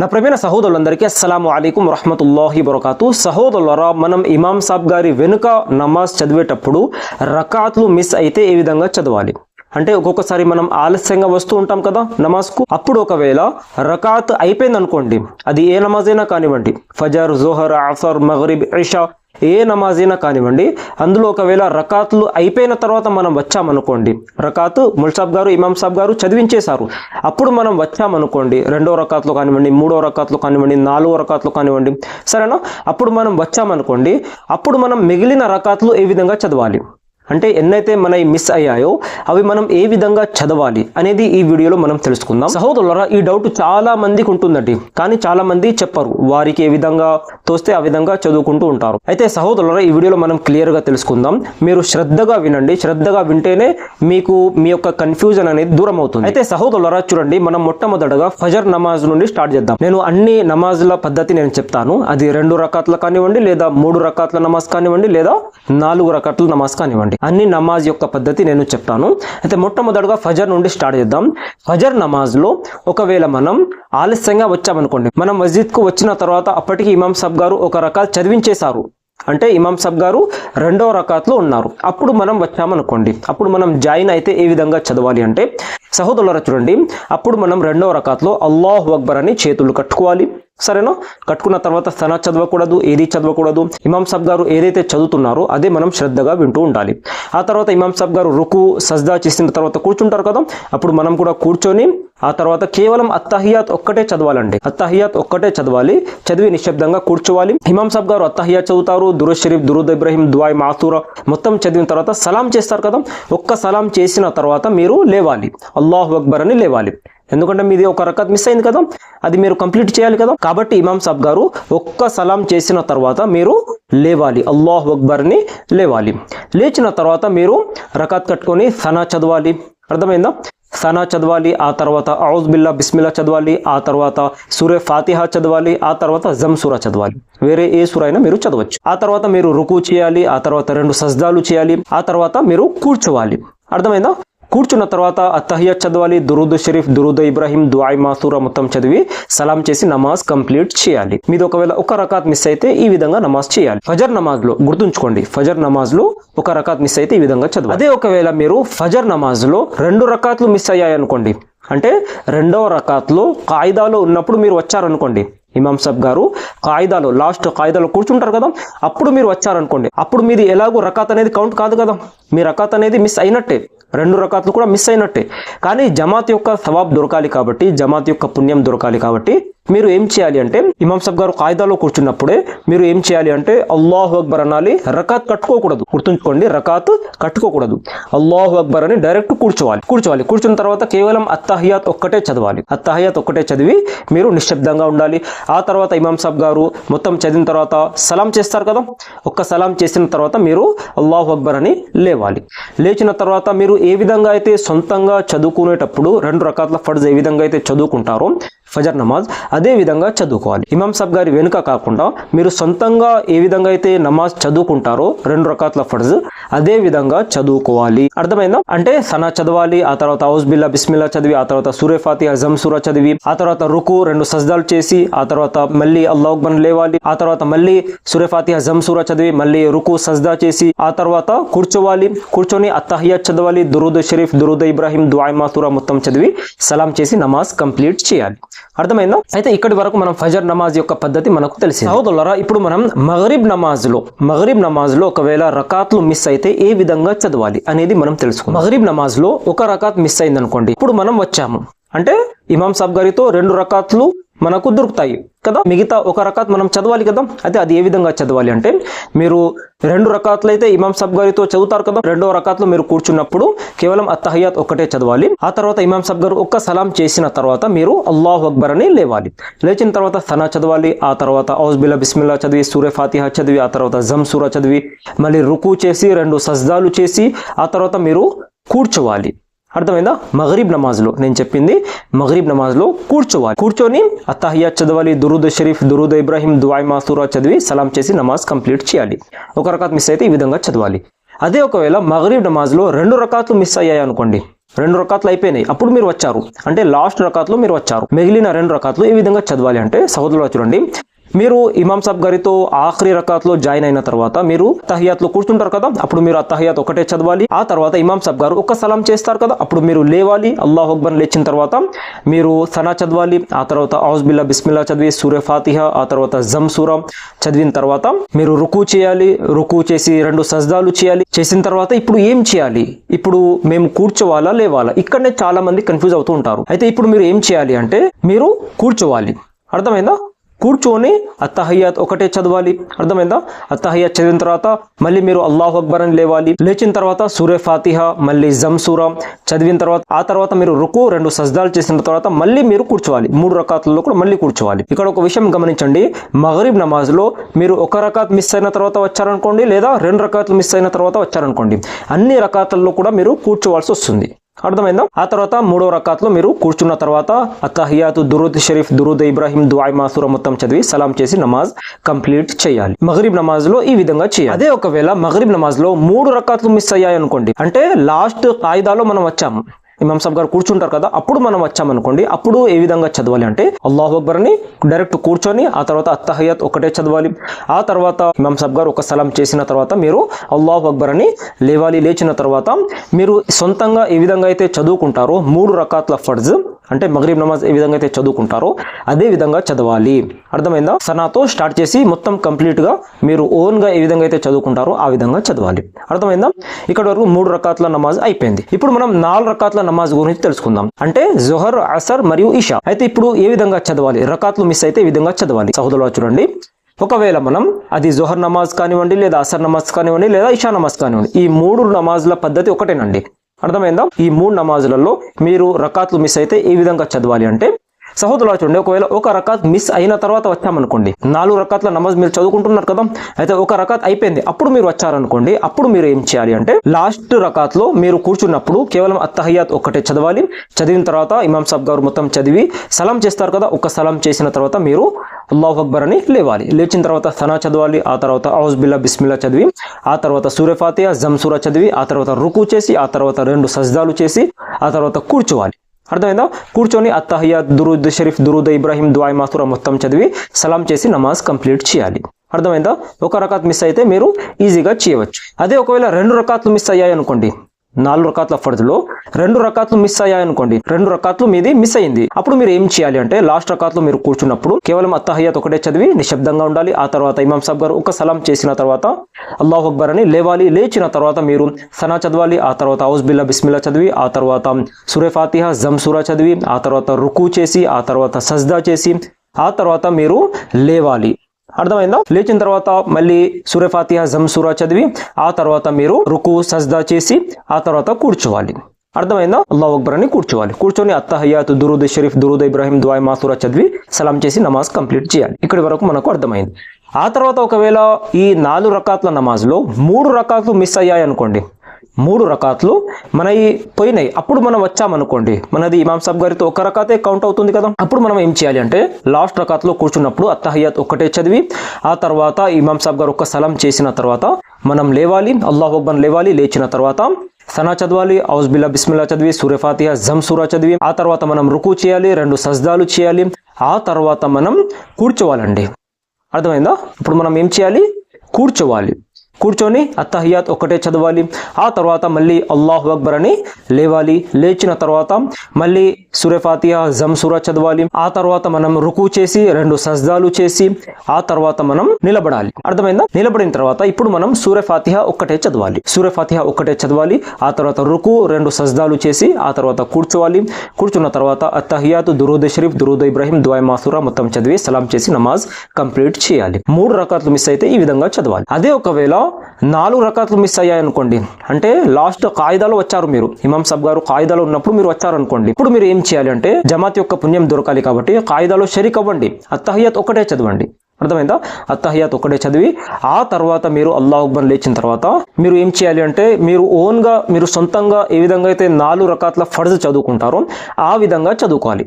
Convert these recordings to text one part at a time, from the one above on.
నా ప్రవీణ సహోదరులందరికీ అస్సలం అలైకుం రహమతుల్లాహి బరకాతు సహోదరులరా మనం ఇమాం సాబ్ గారి వెనుక నమాజ్ చదివేటప్పుడు రకాత్లు మిస్ అయితే ఏ విధంగా చదవాలి? అంటే ఒక్కొక్కసారి మనం ఆలస్యంగా వస్తూ ఉంటాం కదా నమాజ్కు. అప్పుడు ఒకవేళ రకాత్ అయిపోయింది అనుకోండి అది ఏ నమాజ్ అయినా కానివ్వండి ఫజర్ జోహర్ ఆఫర్ మగరిబ్ ఇషా ఏ నమాజ్ అయినా కానివ్వండి అందులో ఒకవేళ రకాతులు అయిపోయిన తర్వాత మనం వచ్చామనుకోండి రకాతు ముల్సాబ్ గారు ఇమాం సాబ్ గారు చదివించేశారు. అప్పుడు మనం వచ్చామనుకోండి రెండో రకాతులు కానివ్వండి మూడో రకాతులు కానివ్వండి నాలుగో రకాతులు కానివ్వండి సరేనా? అప్పుడు మనం వచ్చామనుకోండి అప్పుడు మనం మిగిలిన రకాతులు ఏ విధంగా చదవాలి? అంటే ఎన్నైతే మన మిస్ అయ్యాయో అవి మనం ఏ విధంగా చదవాలి అనేది ఈ వీడియోలో మనం తెలుసుకుందాం. సహోదరులరా ఈ డౌట్ చాలా మందికి ఉంటుందండి. కానీ చాలా మంది చెప్పరు వారికి ఏ విధంగా తోస్తే ఆ విధంగా చదువుకుంటూ ఉంటారు. అయితే సహోదరులరా ఈ వీడియోలో మనం క్లియర్గా తెలుసుకుందాం. మీరు శ్రద్ధగా వినండి. శ్రద్ధగా వింటేనే మీకు మీ యొక్క కన్ఫ్యూజన్ అనేది దూరం అవుతుంది. అయితే సహోదరులరా చూడండి మనం మొట్టమొదటగా ఫజర్ నమాజ్ నుండి స్టార్ట్ చేద్దాం. నేను అన్ని నమాజ్ల పద్ధతి నేను చెప్తాను. అది రెండు రకాత్ల కానివ్వండి లేదా మూడు రకాత్ల నమాజ్ కానివ్వండి లేదా నాలుగు రకాత్ల నమాజ్ కానివ్వండి. అన్ని నమాజ్ యొక్క పద్ధతి నేను చెప్తాను. అయితే మొట్టమొదటిగా ఫజర్ నుండి స్టార్ట్ చేద్దాం. ఫజర్ నమాజ్లో ఒకవేళ మనం ఆలస్యంగా వచ్చామనుకోండి మనం మస్జిద్కు వచ్చిన తర్వాత అప్పటికి ఇమాం సాబ్ గారు ఒక రకాలు చదివించేశారు. అంటే ఇమాం సబ్ గారు రెండో రకాత్లో ఉన్నారు. అప్పుడు మనం వచ్చామనుకోండి అప్పుడు మనం జాయిన్ అయితే ఏ విధంగా చదవాలి అంటే సహోదరుల చూడండి అప్పుడు మనం రెండో రకాత్లో అల్లాహు అక్బర్ అని చేతులు కట్టుకోవాలి. సరేనా? కట్టుకున్న తర్వాత సనా చదవకూడదు ఏది చదవకూడదు. ఇమాం సబ్ గారు ఏదైతే చదువుతున్నారో అదే మనం శ్రద్ధగా వింటూ ఉండాలి. ఆ తర్వాత ఇమాం సబ్ గారు రుకు సజ్దా చేసిన తర్వాత కూర్చుంటారు కదా? అప్పుడు మనం కూడా కూర్చొని ఆ తర్వాత కేవలం అత్తహియాత్ ఒక్కటే చదవాలండి. అత్తహియాత్ ఒక్కటే చదవాలి చదివి నిశ్శబ్దంగా కూర్చోవాలి. ఇమాం సాబ్ గారు అత్తహియాత్ చదువుతారు దురుద్ షరీఫ్ దురుద్ ఇబ్రహీం దువాయ్ మాతూరా మొత్తం చదివిన తర్వాత సలాం చేస్తారు కదా? ఒక్క సలాం చేసిన తర్వాత మీరు లేవాలి. అల్లాహు అక్బర్ అని లేవాలి. ఎందుకంటే మీది ఒక రకత్ మిస్ అయింది కదా అది మీరు కంప్లీట్ చేయాలి కదా. కాబట్టి ఇమాం సాబ్ గారు ఒక్క సలాం చేసిన తర్వాత మీరు లేవాలి. అల్లాహ్ అక్బర్ని లేవాలి. లేచిన తర్వాత మీరు రకాత్ కట్టుకొని సనా చదవాలి. అర్థమైందా? సనా చదవాలి ఆ తర్వాత ఔజ్ బిల్లా బిస్మిల్లా చదవాలి ఆ తర్వాత సూర్య ఫాతిహా చదవాలి ఆ తర్వాత జమ్ సూరా చదవాలి. వేరే ఏ సూర అయినా మీరు చదవచ్చు. ఆ తర్వాత మీరు రుకు చేయాలి ఆ తర్వాత రెండు సజ్దాలు చేయాలి ఆ తర్వాత మీరు కూర్చోవాలి. అర్థమైందా? కూర్చున్న తర్వాత అత్తహియత్ చదవాలి దురుద్ షరీఫ్ దురుద్ ఇబ్రాహీం దుఆయ్ మాసూరా మొత్తం చదివి సలాం చేసి నమాజ్ కంప్లీట్ చేయాలి. మీద ఒకవేళ ఒక రకాత్ మిస్ అయితే ఈ విధంగా నమాజ్ చేయాలి. ఫజర్ నమాజ్లో గుర్తుంచుకోండి ఫజర్ నమాజ్లో ఒక రకాత్ మిస్ అయితే ఈ విధంగా చదవాలి. అదే ఒకవేళ మీరు ఫజర్ నమాజ్లో రెండు రకాత్లు మిస్ అయ్యాయి అనుకోండి అంటే రెండవ రకాత్లో కాయిదాలో ఉన్నప్పుడు మీరు వచ్చారనుకోండి ఇమాం సాబ్ గారు కాయిదాలు లాస్ట్ కాయిదాలో కూర్చుంటారు కదా? అప్పుడు మీరు వచ్చారనుకోండి. అప్పుడు మీది ఎలాగో రకాత్ అనేది కౌంట్ కాదు కదా? మీ రకాత్ అనేది మిస్ అయినట్టే. రెండు రకాతులు కూడా మిస్ అయినట్టే. కానీ జమాత్ యొక్క సవాబ్ దొరకాలి కాబట్టి జమాత్ యొక్క పుణ్యం దొరకాలి కాబట్టి మీరు ఏం చేయాలి అంటే ఇమాం సబ్ గారు కాయిదాలో కూర్చున్నప్పుడే మీరు ఏం చేయాలి అంటే అల్లాహు అక్బర్ అనాలి రకాత్ కట్టుకోకూడదు. గుర్తుంచుకోండి రకాత్ కట్టుకోకూడదు. అల్లాహు అక్బర్ అని డైరెక్ట్ కూర్చోవాలి. కూర్చోవాలి. కూర్చున్న తర్వాత కేవలం అత్తహయాత్ ఒక్కటే చదవాలి. అత్తహయాత్ ఒక్కటే చదివి మీరు నిశ్శబ్దంగా ఉండాలి. ఆ తర్వాత ఇమాం సాబ్ గారు మొత్తం చదివిన తర్వాత సలాం చేస్తారు కదా? ఒక్క సలాం చేసిన తర్వాత మీరు అల్లాహు అక్బర్ అని లేవాలి. లేచిన తర్వాత మీరు ఏ విధంగా అయితే సొంతంగా చదువుకునేటప్పుడు రెండు రకాల ఫర్జ్ ఏ విధంగా అయితే చదువుకుంటారో ఫజర్ నమాజ్ అదే విధంగా చదువుకోవాలి. ఇమాం సాబ్ గారి వెనుక కాకుండా మీరు సొంతంగా ఏ విధంగా అయితే నమాజ్ చదువుకుంటారో రెండు రకాల ఫర్జ్ అదే విధంగా చదువుకోవాలి. అర్థమైందా? అంటే సనా చదవాలి ఆ తర్వాత హౌస్ బిల్లా బిస్మిల్లా చదివి ఆ తర్వాత సూర్యఫాతి అజమ్ సూరా చదివి ఆ తర్వాత రుకు రెండు సజ్దాలు చేసి ఆ తర్వాత మళ్ళీ అల్లాహ్బన్ లేవాలి ఆ తర్వాత మళ్ళీ సూర్యఫాతి అజమ్ సూరా చదివి మళ్ళీ రుకు సజ్దా చేసి ఆ తర్వాత కూర్చోవాలి. కూర్చొని అత్తహియా చదవాలి దురుద్ షరీఫ్ దురుద్ ఇబ్రాహిం దుఆయ్ మాసూరా మొత్తం చదివి సలాం చేసి నమాజ్ కంప్లీట్ చేయాలి. అర్థమైందా? అయితే ఇక్కడి వరకు మనం ఫజర్ నమాజ్ యొక్క పద్ధతి మనకు తెలిసింది. సహోదరులరా ఇప్పుడు మనం మగరిబ్ నమాజ్లో మగరిబ్ నమాజ్లో ఒకవేళ రకాత్లు మిస్ అయితే ఏ విధంగా చదవాలి అనేది మనం తెలుసుకుందాం. మగరిబ్ నమాజ్లో ఒక రకాత్ మిస్ అయింది అనుకోండి ఇప్పుడు మనం వచ్చాము. అంటే ఇమాం సాబ్ గారితో రెండు రకాత్లు మనకు దొరుకుతాయి కదా? మిగతా ఒక రకాత్ మనం చదవాలి కదా? అయితే అది ఏ విధంగా చదవాలి అంటే మీరు రెండు రకాతులు అయితే ఇమాం సబ్ గారితో చదువుతారు కదా? రెండో రకాత్లో మీరు కూర్చున్నప్పుడు కేవలం అత్తహయాత్ ఒక్కటే చదవాలి. ఆ తర్వాత ఇమాం సబ్ గారు ఒక్క సలాం చేసిన తర్వాత మీరు అల్లాహ్ అక్బర్ అని లేవాలి. లేచిన తర్వాత సనా చదవాలి ఆ తర్వాత ఔజ్బిల్లా బిస్మిల్లా చదివి సూర్య ఫాతిహా చదివి ఆ తర్వాత జమ్ సూరా చదివి మళ్ళీ రుకు చేసి రెండు సజ్దాలు చేసి ఆ తర్వాత మీరు కూర్చోవాలి. అర్థమైందా? మగరీబ్ నమాజ్లో. నేను చెప్పింది మగరీబ్ నమాజ్లో కూర్చోవాలి. కూర్చొని అత్తహియా చదవాలి దురుద్ షరీఫ్ దురుద్ ఇబ్రాహీం దువాయ్ మాసూరా చదివి సలాం చేసి నమాజ్ కంప్లీట్ చేయాలి. ఒక రకాత్ మిస్ అయితే ఈ విధంగా చదవాలి. అదే ఒకవేళ మగరీబ్ నమాజ్లో రెండు రకాతులు మిస్ అయ్యాయి అనుకోండి. రెండు రకాతులు అయిపోయినాయి. అప్పుడు మీరు వచ్చారు. అంటే లాస్ట్ రకాతులో మీరు వచ్చారు. మిగిలిన రెండు రకాతులు ఈ విధంగా చదవాలి అంటే సహోదరులు చూడండి. మీరు ఇమాం సాబ్ గారితో ఆఖరి రకాత్లో జాయిన్ అయిన తర్వాత మీరు తహియాత్లో కూర్చుంటారు కదా అప్పుడు మీరు ఆ తహియాత్ ఒకటే చదవాలి. ఆ తర్వాత ఇమాం సాబ్ గారు ఒక సలాం చేస్తారు కదా అప్పుడు మీరు లేవాలి. అల్లాహ్ అక్బర్ లేచిన తర్వాత మీరు సనా చదవాలి. ఆ తర్వాత ఔజ్బిల్లా బిస్మిల్లా చదివి సూర్య ఫాతిహ ఆ తర్వాత జమ్ సూర చదివిన తర్వాత మీరు రుకు చేయాలి. రుకు చేసి రెండు సజ్దాలు చేయాలి. చేసిన తర్వాత ఇప్పుడు ఏం చేయాలి? ఇప్పుడు మేము కూర్చోవాలా లేవాలా? ఇక్కడనే చాలా మంది కన్ఫ్యూజ్ అవుతూ ఉంటారు. అయితే ఇప్పుడు మీరు ఏం చేయాలి అంటే మీరు కూర్చోవాలి. అర్థమైందా? కూర్చొని అత్తహయ్యాత్ ఒకటే చదవాలి. అర్థమైందా? అత్తహయ్యాత్ చదివిన తర్వాత మళ్ళీ మీరు అల్లాహు అక్బర్ అని లేవాలి. లేచిన తర్వాత సూర్య ఫాతిహ మళ్ళీ జంసూరా చదివిన తర్వాత ఆ తర్వాత మీరు రుకు రెండు సజ్దాలు చేసిన తర్వాత మళ్ళీ మీరు కూర్చోవాలి. మూడు రకాతుల్లో కూడా మళ్ళీ కూర్చోవాలి. ఇక్కడ ఒక విషయం గమనించండి. మగరీబ్ నమాజ్లో మీరు ఒక రకాత్ మిస్ అయిన తర్వాత వచ్చారనుకోండి లేదా రెండు రకాతులు మిస్ అయిన తర్వాత వచ్చారనుకోండి అన్ని రకాతుల్లో కూడా మీరు కూర్చోవాల్సి వస్తుంది. అర్థమైందా? ఆ తర్వాత మూడో రకాత్లో మీరు కూర్చున్న తర్వాత అత్తహియాతు దురూద్ షరీఫ్ దురూద్ ఇబ్రాహిం దుఆయ్ మాసూర మొత్తం చదివి సలాం చేసి నమాజ్ కంప్లీట్ చేయాలి. మగరీబ్ నమాజ్లో ఈ విధంగా చేయాలి. అదే ఒకవేళ మగరీబ్ నమాజ్లో మూడు రకాత్లు మిస్ అయ్యాయి అనుకోండి అంటే లాస్ట్ కాయిదాలో మనం వచ్చాము. ఇమాం సాబ్ గారు కూర్చుంటారు కదా అప్పుడు మనం వచ్చామనుకోండి అప్పుడు ఏ విధంగా చదవాలి అంటే అల్లాహు అక్బర్ అని డైరెక్ట్ కూర్చొని ఆ తర్వాత అత్తహయ్యత్ ఒకటే చదవాలి. ఆ తర్వాత ఇమాం సాబ్ గారు ఒక సలాం చేసిన తర్వాత మీరు అల్లాహు అక్బర్ అని లేవాలి లేచిన తర్వాత మీరు సొంతంగా ఏ విధంగా అయితే చదువుకుంటారో మూడు రకాల ఫర్జ్ అంటే మగరీబ్ నమాజ్ ఏ విధంగా అయితే చదువుకుంటారో అదే విధంగా చదవాలి. అర్థమైందా? సనాతో స్టార్ట్ చేసి మొత్తం కంప్లీట్గా మీరు ఓన్గా ఏ విధంగా అయితే చదువుకుంటారో ఆ విధంగా చదవాలి. అర్థమైందా? ఇక్కడ వరకు మూడు రకాతుల నమాజ్ అయిపోయింది. ఇప్పుడు మనం నాలుగు రకాతుల నమాజ్ గురించి తెలుసుకుందాం. అంటే జొహర్ అసర్ మరియు ఇషా. అయితే ఇప్పుడు ఏ విధంగా చదవాలి? రకాత్లు మిస్ అయితే ఈ విధంగా చదవాలి? సహోదరులు చూడండి. ఒకవేళ మనం అది జోహర్ నమాజ్ కానివ్వండి లేదా అసర్ నమాజ్ కానివ్వండి లేదా ఇషా నమాజ్ కానివ్వండి ఈ మూడు నమాజ్ల పద్ధతి ఒకటేనండి. అర్థమైందా? ఈ మూడు నమాజులలో మీరు రకాత్లు మిస్ అయితే ఏ విధంగా చదవాలి అంటే సహోదరులు చూడండి ఒకవేళ ఒక రకాత్ మిస్ అయిన తర్వాత వచ్చామనుకోండి నాలుగు రకాత్ల నమాజ్ మీరు చదువుకుంటున్నారు కదా అయితే ఒక రకాత్ అయిపోయింది అప్పుడు మీరు వచ్చారనుకోండి అప్పుడు మీరు ఏం చేయాలి అంటే లాస్ట్ రకాత్లో మీరు కూర్చున్నప్పుడు కేవలం అత్తహయ్యాత్ ఒక్కటే చదవాలి చదివిన తర్వాత ఇమాం సాబ్ గారు మొత్తం చదివి సలాం చేస్తారు కదా ఒక సలాం చేసిన తర్వాత మీరు అల్లాహ్ అక్బర్ అని లేవాలి. లేచిన తర్వాత సనా చదవాలి ఆ తర్వాత ఔజ్ బిల్లా బిస్మిల్లా చదివి ఆ తర్వాత సూర్యఫాతియా జంసూరా చదివి ఆ తర్వాత రుకు చేసి ఆ తర్వాత రెండు సజ్దాలు చేసి ఆ తర్వాత కూర్చోవాలి. అర్థమైందా? కూర్చొని అత్తహయ్య దురూద్ షరీఫ్ దురూద్ ఇబ్రాహీం దువాయి మాసూరా మొత్తం చదివి సలాం చేసి నమాజ్ కంప్లీట్ చేయాలి. అర్థమైందా? ఒక రకాత్ మిస్ అయితే మీరు ఈజీగా చేయవచ్చు. అదే ఒకవేళ రెండు రకాత్లు మిస్ అయ్యాయి అనుకోండి నాలుగు రకాతుల ఫర్జ్లో రెండు రకాతులు మిస్ అయ్యాయనుకోండి రెండు రకాతులు మీది మిస్ అయింది. అప్పుడు మీరు ఏం చేయాలి అంటే లాస్ట్ రకాతులు మీరు కూర్చున్నప్పుడు కేవలం అత్తహయ్యత్ ఒకటే చదివి నిశ్శబ్దంగా ఉండాలి. ఆ తర్వాత ఇమాం సాబ్ గారు ఒక సలాం చేసిన తర్వాత అల్లాహ్ అక్బర్ అని లేవాలి. లేచిన తర్వాత మీరు సనా చదవాలి. ఆ తర్వాత హౌస్ బిల్లా బిస్మిల్లా చదివి ఆ తర్వాత సురే ఫాతిహా జమ్ చదివి ఆ తర్వాత రుకు చేసి ఆ తర్వాత సజ్దా చేసి ఆ తర్వాత మీరు లేవాలి. అర్థమైందా? లేచిన తర్వాత మళ్ళీ సూర్య జంసూరా చదివి ఆ తర్వాత మీరు రుకు సజ్దా చేసి ఆ తర్వాత కూర్చోవాలి. అర్థమైందా? అల్లాహ్ అక్బర్ అని కూర్చోవాలి. కూర్చొని అత్తహయ్యాత్ దురూద్ షరీఫ్ దురూద్ ఇబ్రాహిం దువాయ్ మాసూరా చదివి సలాం చేసి నమాజ్ కంప్లీట్ చేయాలి. ఇక్కడి వరకు మనకు అర్థమైంది. ఆ తర్వాత ఒకవేళ ఈ నాలుగు రకాతుల నమాజ్లో మూడు రకాతులు మిస్ అయ్యాయి అనుకోండి మూడు రకాతులు మనవి పోయినాయి. అప్పుడు మనం వచ్చామనుకోండి మనది ఇమాం సాబ్ గారితో ఒక రకాతే కౌంట్ అవుతుంది కదా? అప్పుడు మనం ఏం చేయాలి అంటే లాస్ట్ రకాత్లో కూర్చున్నప్పుడు అత్తహయ్యాత్ ఒక్కటే చదివి ఆ తర్వాత ఇమాం సాబ్ గారు ఒక్క సలాం చేసిన తర్వాత మనం లేవాలి అల్లాహ్ అక్బర్ లేవాలి లేచిన తర్వాత సనా చదవాలి ఔజ్బిల్లా బిస్మిల్లా చదివి సూర్యఫాతియా జమ్ సూరా చదివి ఆ తర్వాత మనం రుకు చేయాలి రెండు సజ్దాలు చేయాలి ఆ తర్వాత మనం కూర్చోవాలండి. అర్థమైందా? ఇప్పుడు మనం ఏం చేయాలి? కూర్చోవాలి. కూర్చొని అత్తహియాత్ ఒకటే చదవాలి. ఆ తర్వాత మళ్ళీ అల్లాహు అక్బర్ అని లేవాలి. లేచిన తర్వాత మళ్ళీ సూర్య ఫాతిహా జమ్ సూరా చదవాలి. ఆ తర్వాత మనం రుకు చేసి రెండు సజ్దాలు చేసి ఆ తర్వాత మనం నిలబడాలి. అర్థమైందా? నిలబడిన తర్వాత ఇప్పుడు మనం సూర్య ఫాతిహా ఒక్కటే చదవాలి. సూర్య ఫాతిహా ఒక్కటే చదవాలి. ఆ తర్వాత రుకు రెండు సజ్దాలు చేసి ఆ తర్వాత కూర్చోవాలి. కూర్చున్న తర్వాత అత్తహియాత్ దురూద్ షరీఫ్ దురూద్ ఇబ్రాహిం దువాయ్ మాసూరా మొత్తం చదివి సలాం చేసి నమాజ్ కంప్లీట్ చేయాలి. మూడు రకాలు మిస్ అయితే ఈ విధంగా చదవాలి. అదే ఒకవేళ నాలుగు రకాలు మిస్ అయ్యాయి అనుకోండి అంటే లాస్ట్ కాయిదాలో వచ్చారు మీరు. ఇమాం సబ్ గారు కాయిదాలో ఉన్నప్పుడు మీరు వచ్చారు అనుకోండి ఇప్పుడు మీరు ఏం చేయాలి అంటే జమాత్ యొక్క పుణ్యం దొరకాలి కాబట్టి కాయిదాలో షరీక్ అవ్వండి. అత్తహయ్యత్ ఒకటే చదవండి. అర్థమైందా? అత్తహయ్యత్ ఒకటే చదివి ఆ తర్వాత మీరు అల్లాహ్ అక్బర్ లేచిన తర్వాత మీరు ఏం చేయాలి అంటే మీరు ఓన్గా మీరు సొంతంగా ఏ విధంగా అయితే నాలుగు రకాల ఫర్జ్ చదువుకుంటారో ఆ విధంగా చదువుకోవాలి.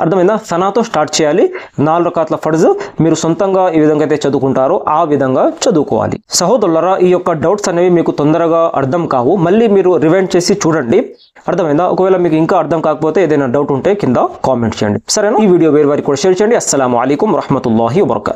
అర్థమైందా? సనాతో స్టార్ట్ చేయాలి. నాలుగు రకాల ఫర్జ్ మీరు సొంతంగా ఏ విధంగా అయితే చదువుకుంటారో ఆ విధంగా చదువుకోవాలి. సహోదరులరా ఈ యొక్క డౌట్స్ అనేవి మీకు తొందరగా అర్థం కావు. మళ్ళీ మీరు రివైండ్ చేసి చూడండి. అర్థమైందా? ఒకవేళ మీకు ఇంకా అర్థం కాకపోతే ఏదైనా డౌట్ ఉంటే కింద కామెంట్ చేయండి. సరేనా? ఈ వీడియో వేరే వారికి కూడా షేర్ చేయండి. అస్సలం అయికం వరహమూల వబర్కాత్.